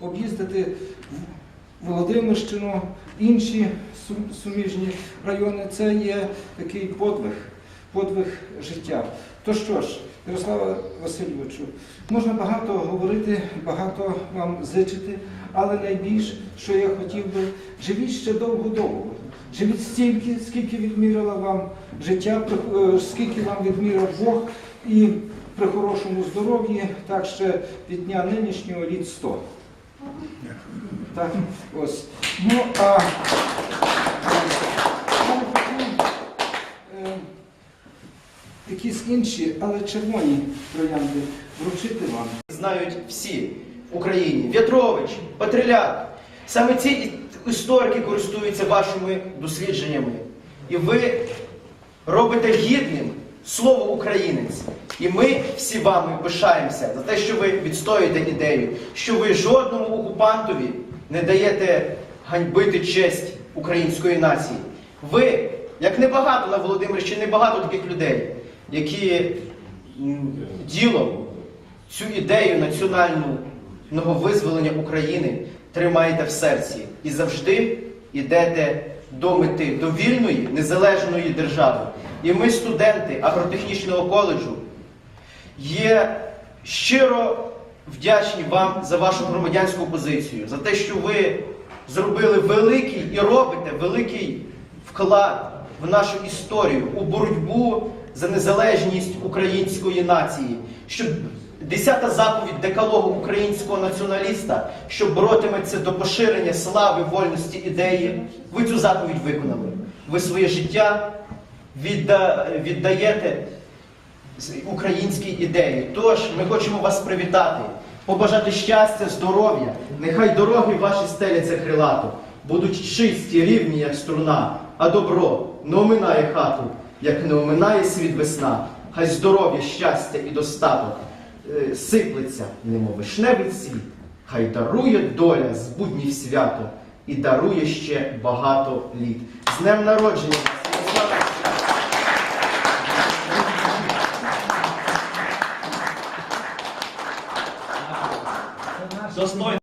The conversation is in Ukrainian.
об'їздити Володимирщину, інші сум- суміжні райони це є такий подвиг, подвиг життя. То що ж, Ярослава Васильовичу, можна багато говорити, багато вам зичити, але найбільш, що я хотів би, живіть ще довго-довго. Живіть стільки, скільки відміряла вам життя, е, скільки вам відміряв Бог, і при хорошому здоров'ї, так ще від дня нинішнього літ 100. Так, ось. Ну, а хотів, е, якісь інші, але червоні троянди вручити вам. знають всі в Україні. В'ятрович, Патриляк. Саме ці історики користуються вашими дослідженнями. І ви робите гідним слово українець. І ми всі вами пишаємося за те, що ви відстоюєте ідею, що ви жодному окупантові не даєте ганьбити честь української нації. Ви, як небагато на Володимирщині, небагато таких людей, які ділом цю ідею національного визволення України тримаєте в серці і завжди йдете до мети, до вільної, незалежної держави. І ми, студенти агротехнічного коледжу, є щиро вдячні вам за вашу громадянську позицію, за те, що ви зробили великий і робите великий вклад в нашу історію у боротьбу за незалежність української нації, щоб десята заповідь декалогу українського націоналіста, що боротиметься до поширення слави, вольності ідеї, ви цю заповідь виконали. Ви своє життя відда- віддаєте українській ідеї. Тож ми хочемо вас привітати, побажати щастя, здоров'я. Нехай дороги ваші стеляться крилато, будуть чисті, рівні, як струна, а добро не оминає хату, як не оминає світ весна. Хай здоров'я, щастя і достаток е, сиплеться, немов вишневий світ. Хай дарує доля з буднів свято і дарує ще багато літ. З днем народження! Достойно.